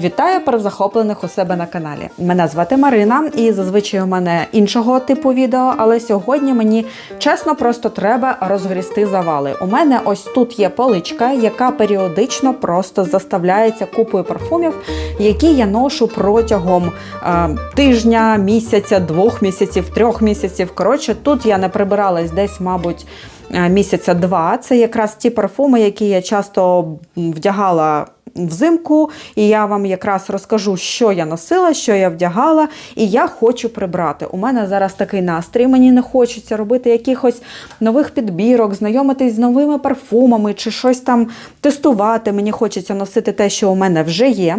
Вітаю перезахоплених у себе на каналі. Мене звати Марина, і зазвичай у мене іншого типу відео, але сьогодні мені чесно просто треба розгрісти завали. У мене ось тут є поличка, яка періодично просто заставляється купою парфумів, які я ношу протягом е, тижня, місяця, двох місяців, трьох місяців. Коротше, тут я не прибиралась десь, мабуть. е, Місяця два це якраз ті парфуми, які я часто вдягала взимку, і я вам якраз розкажу, що я носила, що я вдягала, і я хочу прибрати. У мене зараз такий настрій. Мені не хочеться робити якихось нових підбірок, знайомитись з новими парфумами чи щось там тестувати. Мені хочеться носити те, що у мене вже є.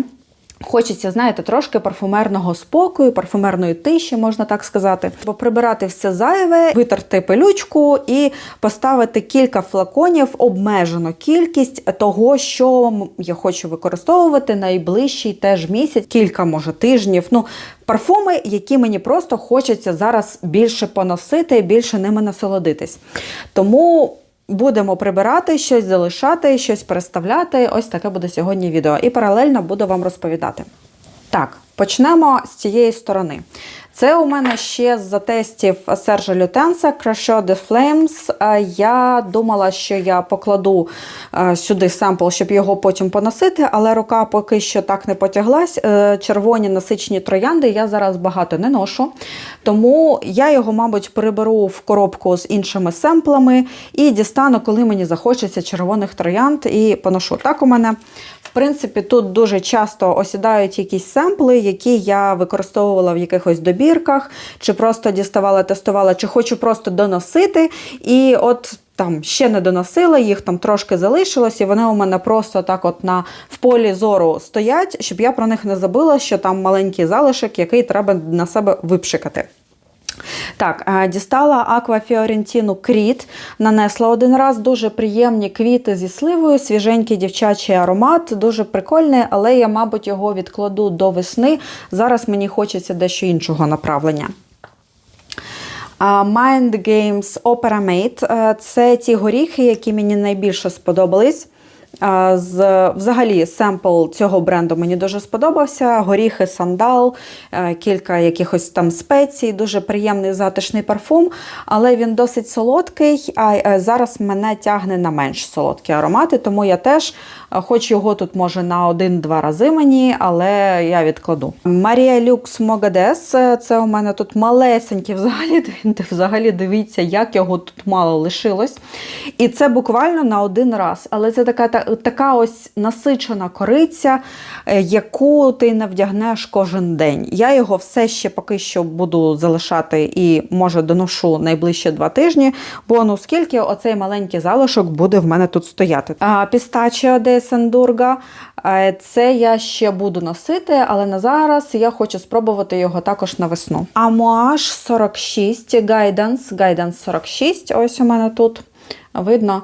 Хочеться, знаєте, трошки парфумерного спокою, парфумерної тиші, можна так сказати. Поприбирати все зайве, витерти пилючку і поставити кілька флаконів, обмежену кількість того, що я хочу використовувати найближчий теж місяць, кілька може тижнів. Ну, парфуми, які мені просто хочеться зараз більше поносити, більше ними насолодитись. Тому. Будемо прибирати, щось залишати, щось переставляти. Ось таке буде сьогодні відео. І паралельно буду вам розповідати. Так, почнемо з цієї сторони. Це у мене ще з затестів Сержа Лютенса Crash de Flames. Я думала, що я покладу е, сюди семпл, щоб його потім поносити, але рука поки що так не потяглась. Е, Червоні насичені троянди я зараз багато не ношу. Тому я його, мабуть, переберу в коробку з іншими семплами і дістану, коли мені захочеться червоних троянд, і поношу. Так у мене в принципі, тут дуже часто осідають якісь семпли, які я використовувала в якихось добірках, чи просто діставала, тестувала, чи хочу просто доносити. І от там ще не доносила, їх там трошки залишилось, і вони у мене просто так от на в полі зору стоять, щоб я про них не забула, що там маленький залишок, який треба на себе випшикати. Так, е, дістала Аква Фіорентіну Кріт, нанесла один раз. Дуже приємні квіти зі сливою, свіженький дівчачий аромат, дуже прикольний, але я, мабуть, його відкладу до весни. Зараз мені хочеться дещо іншого направлення. Mind Games Opera Mate – це ті горіхи, які мені найбільше сподобались. З, взагалі, семпл цього бренду мені дуже сподобався. Горіхи, сандал, е, кілька якихось там спецій, дуже приємний затишний парфум, але він досить солодкий. А е, зараз мене тягне на менш солодкі аромати, тому я теж, е, хоч його тут може на один-два рази мені, але я відкладу. Марія Люкс Могадес це у мене тут малесенький, взагалі, взагалі дивіться, як його тут мало лишилось. І це буквально на один раз. Але це така, та- така ось насичена кориця, е, яку ти не вдягнеш кожен день. Я його все ще поки що буду залишати і може доношу найближчі два тижні, бо ну скільки оцей маленький залишок буде в мене тут стояти. А, Пістачіо де Сендурга. е, Це я ще буду носити, але на зараз я хочу спробувати його також на весну. Амуаж 46, Guidance, Guidance 46. Ось у мене тут. Видно,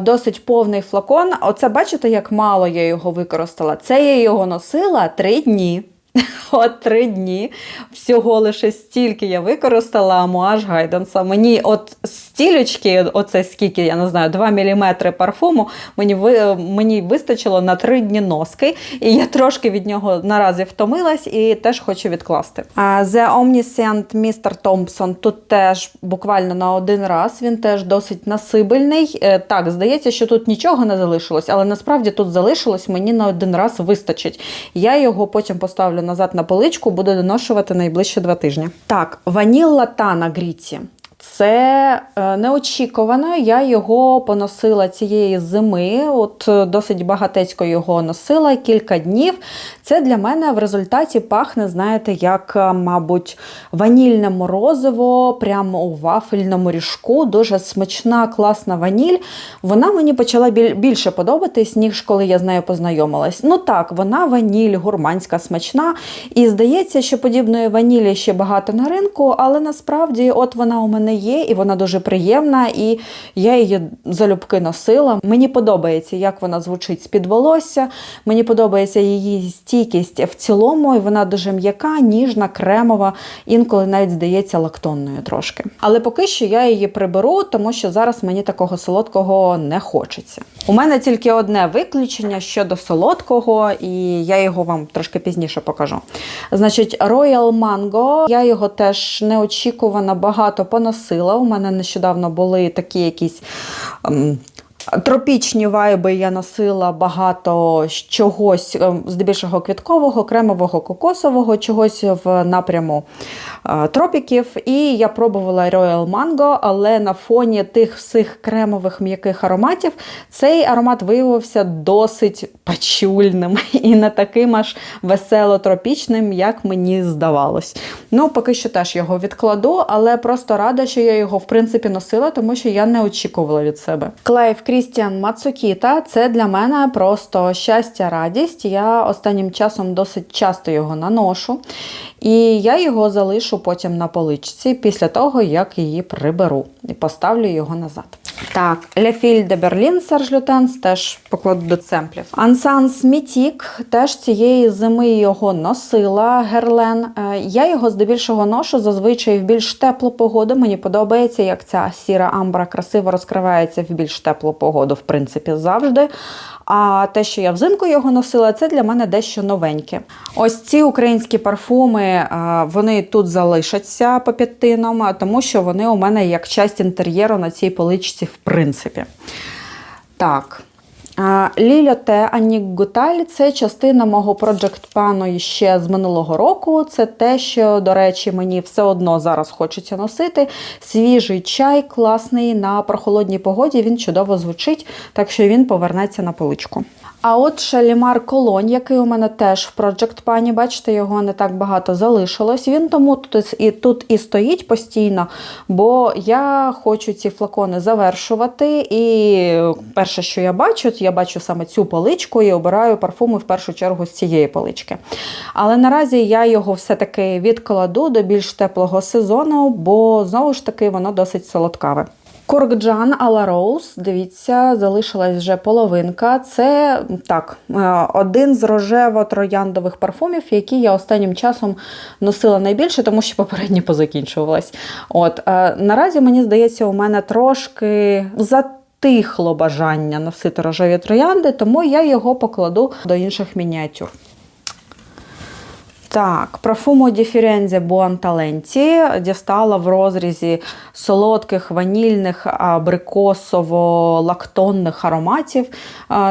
досить повний флакон. Оце бачите, як мало я його використала. Це я його носила три дні. От три дні. Всього лише стільки я використала амуаж гайданса. Мені от стілючки, оце скільки, я не знаю, 2 мм парфуму, мені, ви, мені вистачило на три дні носки. І я трошки від нього наразі втомилась і теж хочу відкласти. The Omniscient Mr. Thompson тут теж буквально на один раз. Він теж досить насибельний. Е, Так, здається, що тут нічого не залишилось, але насправді тут залишилось мені на один раз вистачить. Я його потім поставлю назад на поличку, буду доношувати найближчі два тижні. Так, ванілла та на гріці. Це е, неочікувано. Я його поносила цієї зими. От е, досить багатецько його носила кілька днів. Це для мене в результаті пахне, знаєте, як, е, мабуть, ванільне морозиво, прямо у вафельному ріжку. Дуже смачна, класна ваніль. Вона мені почала більше подобатись, ніж коли я з нею познайомилась. Ну так, вона ваніль, гурманська, смачна. І здається, що подібної ванілі ще багато на ринку, але насправді, от вона у мене є, і вона дуже приємна, і я її залюбки носила. Мені подобається, як вона звучить з-під волосся. Мені подобається її стійкість в цілому, і вона дуже м'яка, ніжна, кремова, інколи навіть здається лактонною трошки. Але поки що я її приберу, тому що зараз мені такого солодкого не хочеться. У мене тільки одне виключення щодо солодкого, і я його вам трошки пізніше покажу. Значить, Royal Mango, я його теж неочікувано багато поносила. У мене нещодавно були такі якісь. Тропічні вайби я носила багато чогось, ем, здебільшого квіткового, кремового, кокосового, чогось в напряму е, тропіків. І я пробувала Royal Mango, але на фоні тих всіх кремових м'яких ароматів цей аромат виявився досить пачульним і не таким аж весело-тропічним, як мені здавалось. Ну, поки що теж його відкладу, але просто рада, що я його в принципі носила, тому що я не очікувала від себе. Клейв Крістіан Мацукіта це для мене просто щастя, радість. Я останнім часом досить часто його наношу. І я його залишу потім на поличці після того, як її приберу і поставлю його назад. Так, Fil de Berlin Serge Lutens теж покладу до цемплів. Ансанс Мітік теж цієї зими його носила Герлен. Е, Я його здебільшого ношу зазвичай в більш теплу погоду. Мені подобається, як ця сіра амбра красиво розкривається в більш теплу погоду, в принципі, завжди. А те, що я взимку його носила, це для мене дещо новеньке. Ось ці українські парфуми, вони тут залишаться по п'ятинам, тому що вони у мене як часть інтер'єру на цій поличці, в принципі. Так. Ліля Те Аннік це частина мого проджект пану ще з минулого року. Це те, що, до речі, мені все одно зараз хочеться носити. Свіжий чай, класний на прохолодній погоді. Він чудово звучить, так що він повернеться на поличку. А от Шалімар Колонь, який у мене теж в Project Пані, бачите, його не так багато залишилось. Він тому тут і тут і стоїть постійно, бо я хочу ці флакони завершувати. І перше, що я бачу, я бачу саме цю поличку і обираю парфуми в першу чергу з цієї полички. Але наразі я його все-таки відкладу до більш теплого сезону, бо знову ж таки воно досить солодкаве. Коркджан Ала Роуз, дивіться, залишилась вже половинка. Це так, е, один з рожево-трояндових парфумів, які я останнім часом носила найбільше, тому що попередні позакінчувалась. От е, наразі мені здається, у мене трошки затихло бажання носити рожеві троянди, тому я його покладу до інших мініатюр. Так, Profumo di Firenze Buon дістала в розрізі солодких, ванільних, абрикосово-лактонних ароматів.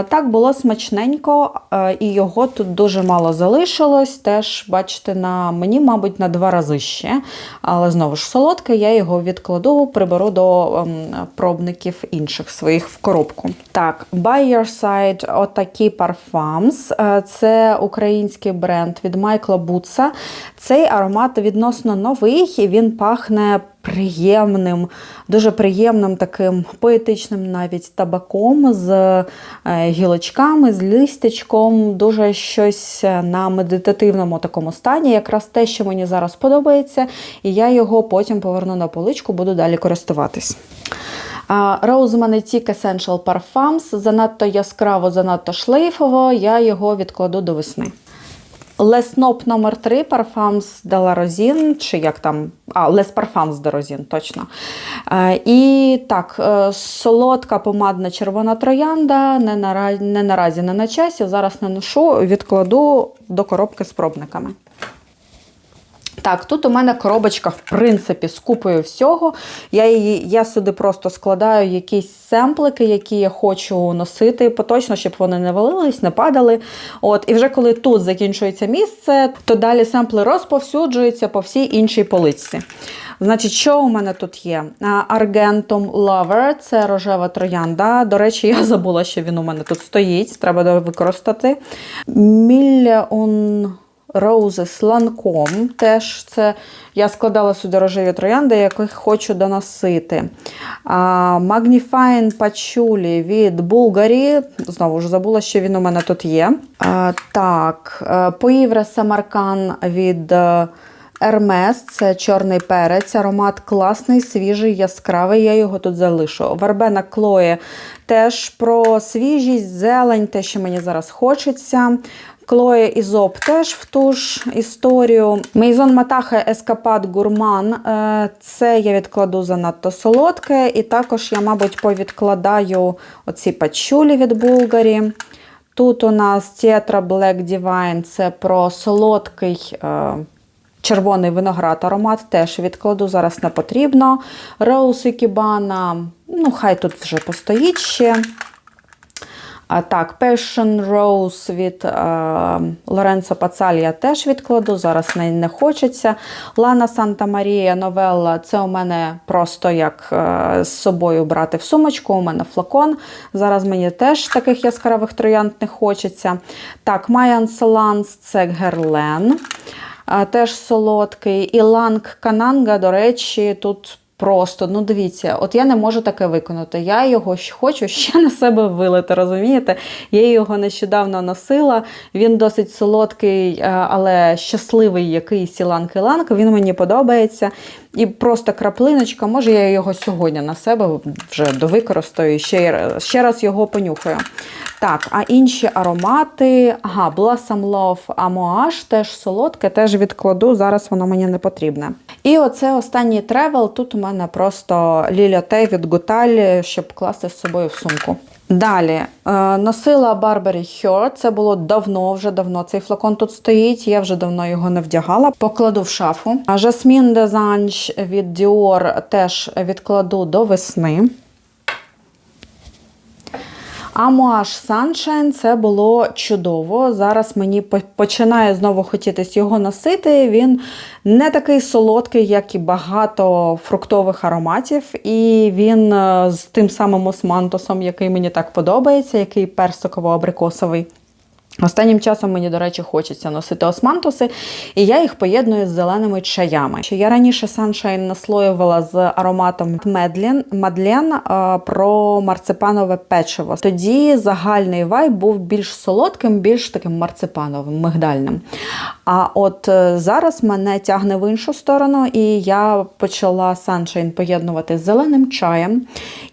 Так було смачненько, і його тут дуже мало залишилось. Теж, бачите, на мені, мабуть, на два рази ще. Але знову ж солодке, я його відкладу, приберу до ем, пробників інших своїх в коробку. Так, By Your Side отакі парфамс. Це український бренд від Майкла Буца. Цей аромат відносно новий, і він пахне приємним, дуже приємним таким поетичним навіть табаком з е, гілочками, з листячком, дуже щось на медитативному такому стані. Якраз те, що мені зараз подобається, і я його потім поверну на поличку, буду далі користуватись. Rose Magnetic Essential Parfums занадто яскраво, занадто шлейфово, я його відкладу до весни. Лесноп номер 3 парфамс Деларозін, чи як там, а, Лес Парфамс Дерозін, точно. Е, і так, е, солодка помадна червона троянда, не, наразі, не наразі не на часі, зараз не ношу, відкладу до коробки з пробниками. Так, тут у мене коробочка, в принципі, з купою всього. Я її, я сюди просто складаю якісь семплики, які я хочу носити поточно, щоб вони не валились, не падали. От, І вже коли тут закінчується місце, то далі семпли розповсюджуються по всій іншій поличці. Значить, що у мене тут є? Argentum Lover, це рожева троянда. До речі, я забула, що він у мене тут стоїть, треба використати. Million Roses Lancome. Теж це я складала сюди рожеві троянди, яких хочу доносити. Magnifying Patchouli від Bulgari. Знову ж забула, що він у мене тут є. А, Так, Поївре Самаркан від Ермес це чорний перець, аромат класний, свіжий, яскравий. Я його тут залишу. Вербена Клоє теж про свіжість, зелень, те, що мені зараз хочеться. Клоє Ізоп теж в ту ж історію. Мейзон Матахе Ескапад Гурман. Е, Це я відкладу занадто солодке. І також я, мабуть, повідкладаю оці пачулі від Булгарі. Тут у нас Tetra Black Divine це про солодкий. Е, Червоний виноград аромат теж відкладу, зараз не потрібно. Роуз Ікібана, ну, хай тут вже постоїть ще. А так, Passion Rose від Лоренцо Пацалія теж відкладу, зараз не, не хочеться. Лана Санта Марія Новелла це у мене просто як е, з собою брати в сумочку, у мене флакон. Зараз мені теж таких яскравих троянд не хочеться. Так, Mayan Solans це Герлен теж солодкий. І ланг кананга, до речі, тут просто, ну дивіться, от я не можу таке виконати. Я його хочу ще на себе вилити, розумієте? Я його нещодавно носила. Він досить солодкий, е, але щасливий якийсь іланг-іланг. Він мені подобається. І просто краплиночка, може, я його сьогодні на себе вже довикористаю, ще, ще раз його понюхаю. Так, а інші аромати. Ага, Blossom Love Amouage, теж солодке, теж відкладу, зараз воно мені не потрібне. І оце останній тревел. Тут у мене просто лілятей від Гуталь, щоб класти з собою в сумку. Далі е, носила Burberry Her, це було давно, вже давно цей флакон тут стоїть, я вже давно його не вдягала. Покладу в шафу. Жасмін Дезанч від Dior теж відкладу до весни. Амуаш Sunshine це було чудово. Зараз мені починає знову хотітись його носити. Він не такий солодкий, як і багато фруктових ароматів. І він е, з тим самим османтосом, який мені так подобається, який персиково-абрикосовий. Останнім часом мені, до речі, хочеться носити османтуси, і я їх поєдную з зеленими чаями. Я раніше Sunshine наслоювала з ароматом Медлен, Мадлен про марципанове печиво. Тоді загальний вайб був більш солодким, більш таким марципановим, мигдальним. А от е, зараз мене тягне в іншу сторону, і я почала Sunshine поєднувати з зеленим чаєм.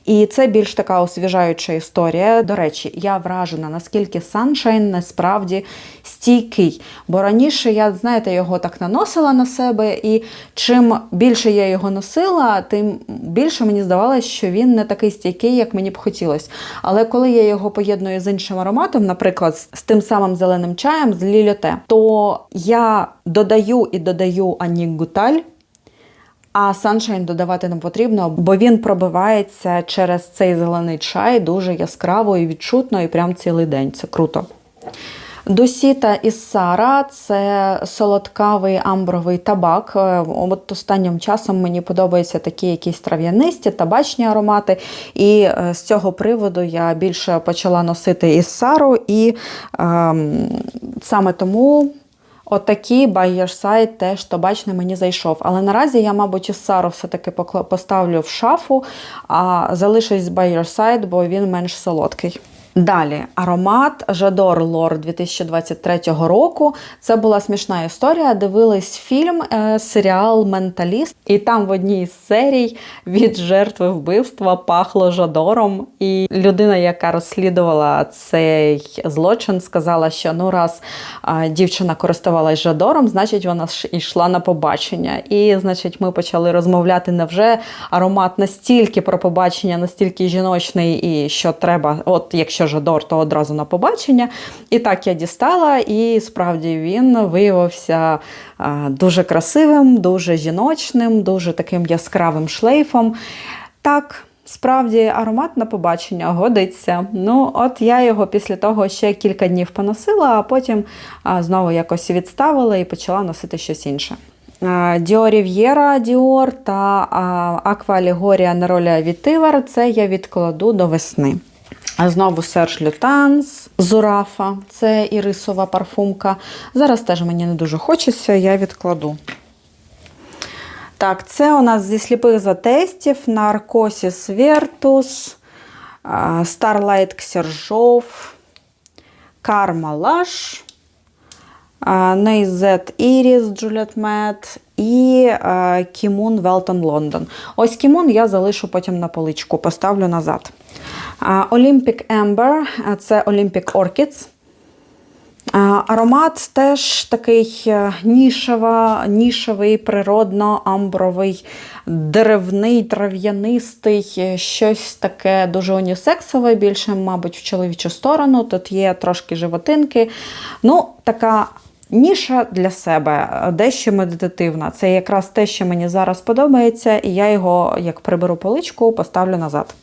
І це більш така освіжаюча історія. До речі, я вражена, наскільки Sunshine насправді стійкий. Бо раніше я, знаєте, його так наносила на себе, і чим більше я його носила, тим більше мені здавалося, що він не такий стійкий, як мені б хотілося. Але коли я його поєдную з іншим ароматом, наприклад, з тим самим зеленим чаєм, з ліліте, то я додаю і додаю Анік Гуталь. А саншайн додавати не потрібно, бо він пробивається через цей зелений чай дуже яскраво і відчутно, і прям цілий день. Це круто. Досіта із Сара це солодкавий амбровий табак. Е, от Останнім часом мені подобаються такі якісь трав'янисті, табачні аромати. І е, з цього приводу я більше почала носити із Сару, і е, саме тому Отакий байєрсайт теж табачний мені зайшов. Але наразі я, мабуть, із Сару все-таки поставлю в шафу, а залишусь байєрсайт, бо він менш солодкий. Далі аромат Жадор Лор 2023 року. Це була смішна історія. Дивились фільм, е, серіал Менталіст, і там в одній з серій від жертви вбивства пахло Жадором. І людина, яка розслідувала цей злочин, сказала, що ну раз дівчина користувалась Жадором, значить вона ж йшла на побачення. І, значить, ми почали розмовляти невже аромат настільки про побачення, настільки жіночний, і що треба, от якщо якщо Жадор, то одразу на побачення. І так я дістала, і справді він виявився дуже красивим, дуже жіночним, дуже таким яскравим шлейфом. Так. Справді, аромат на побачення годиться. Ну, от я його після того ще кілька днів поносила, а потім а, знову якось відставила і почала носити щось інше. Діо Рів'єра Діор та Аква Алегорія Нероля Вітивер це я відкладу до весни. Знову Серж Лютанс, Зурафа, це ірисова парфумка. Зараз теж мені не дуже хочеться, я відкладу. Так, це у нас зі сліпих затестів Наркосіс Вертус, Starlight Ксержов, Кармалаш, Neyzet Iris Juliet Med і Кімун Велтон Лондон. Ось Кімун я залишу потім на поличку, поставлю назад. Olympic Amber – це Olympic Orchids. Аромат теж такий е, нішева, нішевий, природно-амбровий, деревний, трав'янистий, е, щось таке дуже унісексове, більше, мабуть, в чоловічу сторону. Тут є трошки животинки. Ну, така ніша для себе, дещо медитативна. Це якраз те, що мені зараз подобається, і я його, як приберу поличку, поставлю назад.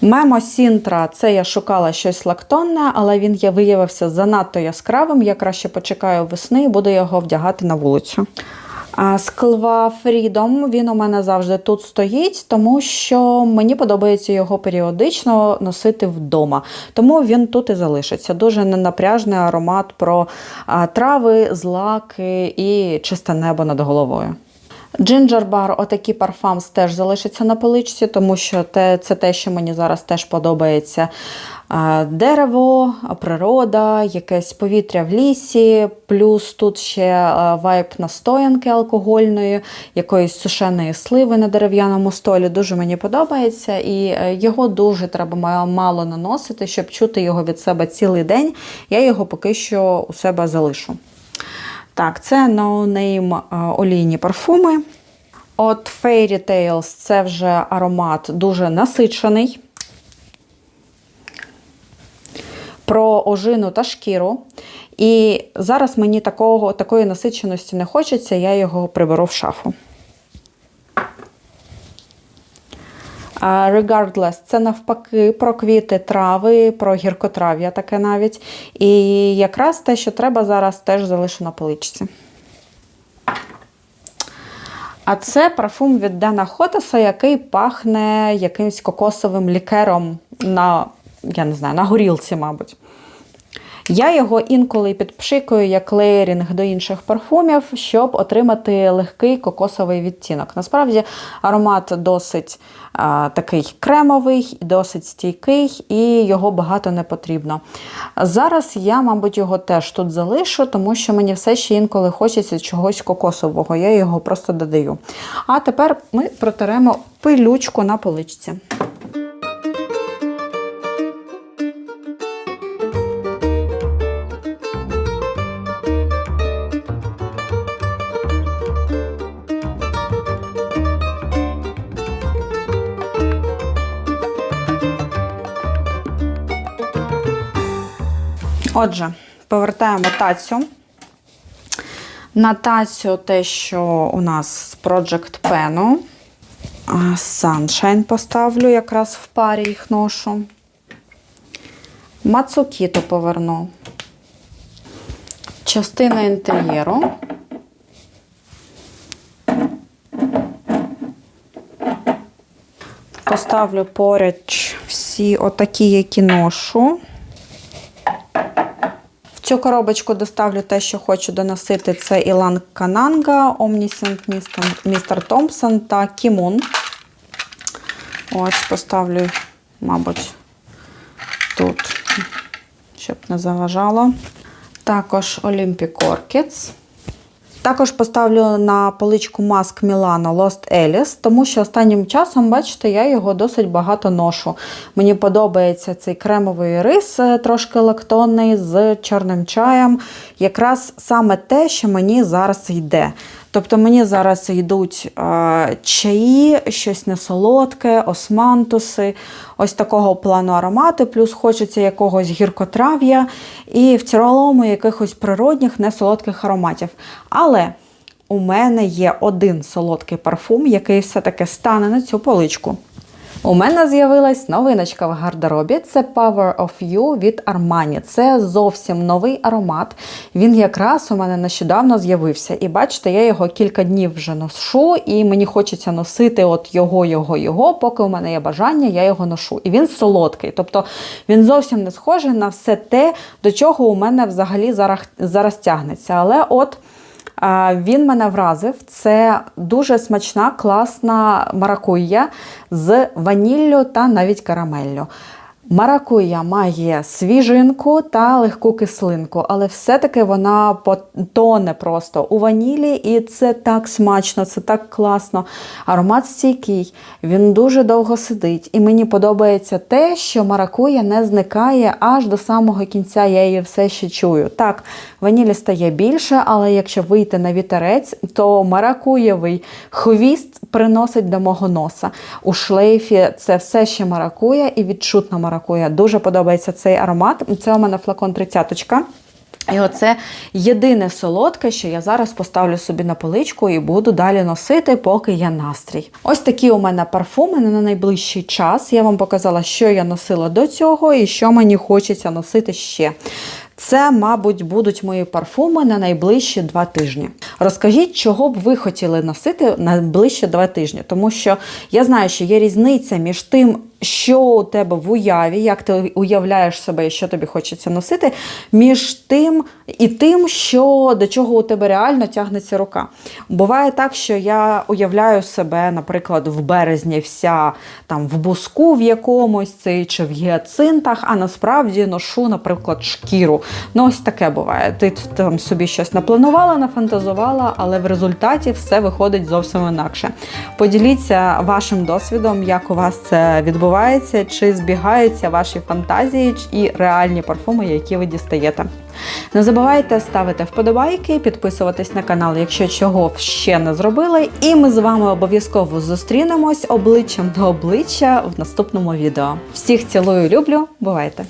Мемо Сінтра, це я шукала щось лактонне, але він я виявився занадто яскравим. Я краще почекаю весни і буду його вдягати на вулицю. Склва Freedom, він у мене завжди тут стоїть, тому що мені подобається його періодично носити вдома. Тому він тут і залишиться. Дуже ненапряжний аромат про трави, злаки і чисте небо над головою. Ginger Bar, отакий парфамс теж залишиться на поличці, тому що те, це те, що мені зараз теж подобається. Дерево, природа, якесь повітря в лісі, плюс тут ще вайб настоянки алкогольної, якоїсь сушеної сливи на дерев'яному столі. Дуже мені подобається, і е, його дуже треба мало наносити, щоб чути його від себе цілий день. Я його поки що у себе залишу. Так, це No Name олійні парфуми. От Fairy Tales це вже аромат дуже насичений. Про ожину та шкіру. І зараз мені такого, такої насиченості не хочеться, я його приберу в шафу. Regardless, це навпаки про квіти, трави, про гіркотрав'я таке навіть. І якраз те, що треба зараз, теж залишу на поличці. А це парфум від Дена Хотеса, який пахне якимсь кокосовим лікером на, я не знаю, на горілці, мабуть. Я його інколи підпшикую як леєрінг до інших парфумів, щоб отримати легкий кокосовий відтінок. Насправді аромат досить а, такий кремовий, досить стійкий, і його багато не потрібно. Зараз я, мабуть, його теж тут залишу, тому що мені все ще інколи хочеться чогось кокосового, я його просто додаю. А тепер ми протеремо пилючку на поличці. Отже, повертаємо тацю. На тацю те, що у нас з Project Pen. Sunshine поставлю, якраз в парі їх ношу. Мацукіту поверну. Частина інтер'єру. Поставлю поряд всі отакі, які ношу цю коробочку доставлю те, що хочу доносити: це Ілан Кананга, Omniscient Містер Томпсон та Кімун. Ось, поставлю, мабуть, тут, щоб не заважало. Також Olympic Orchids. Також поставлю на поличку маск Milano Lost Alice, тому що останнім часом, бачите, я його досить багато ношу. Мені подобається цей кремовий рис, е, трошки лактонний, з чорним чаєм. Якраз саме те, що мені зараз йде. Тобто мені зараз йдуть е, чаї, щось несолодке, османтуси, ось такого плану аромати, плюс хочеться якогось гіркотрав'я і в цілому якихось природних несолодких ароматів. Але у мене є один солодкий парфум, який все-таки стане на цю поличку. У мене з'явилась новиночка в гардеробі. Це Power of You від Armani. Це зовсім новий аромат. Він якраз у мене нещодавно з'явився. І бачите, я його кілька днів вже ношу, і мені хочеться носити от його, його, його. Поки у мене є бажання, я його ношу. І він солодкий. Тобто він зовсім не схожий на все те, до чого у мене взагалі зараз, зараз тягнеться. Але от. Він мене вразив. Це дуже смачна, класна маракуйя з ваніллю та навіть карамеллю. Маракуя має свіжинку та легку кислинку, але все-таки вона потоне просто у ванілі, і це так смачно, це так класно. Аромат стійкий, він дуже довго сидить. І мені подобається те, що маракуя не зникає аж до самого кінця. Я її все ще чую. Так, ванілі стає більше, але якщо вийти на вітерець, то маракуєвий хвіст приносить до мого носа. У шлейфі це все ще маракуя і відчутна маракуя. Дуже подобається цей аромат. Це у мене флакон 30 і оце єдине солодке, що я зараз поставлю собі на поличку і буду далі носити, поки є настрій. Ось такі у мене парфуми на найближчий час. Я вам показала, що я носила до цього і що мені хочеться носити ще. Це, мабуть, будуть мої парфуми на найближчі два тижні. Розкажіть, чого б ви хотіли носити на найближчі два тижні, тому що я знаю, що є різниця між тим, що у тебе в уяві, як ти уявляєш себе і що тобі хочеться носити, між тим і тим, що до чого у тебе реально тягнеться рука. Буває так, що я уявляю себе, наприклад, в березні вся там в буску в якомусь чи в гіацинтах, а насправді ношу, наприклад, шкіру. Ну, ось таке буває. Ти там собі щось напланувала, нафантазувала, але в результаті все виходить зовсім інакше. Поділіться вашим досвідом, як у вас це відбувається, чи збігаються ваші фантазії і реальні парфуми, які ви дістаєте. Не забувайте ставити вподобайки, підписуватись на канал, якщо чого ще не зробили. І ми з вами обов'язково зустрінемось обличчям до обличчя в наступному відео. Всіх цілую, люблю, бувайте!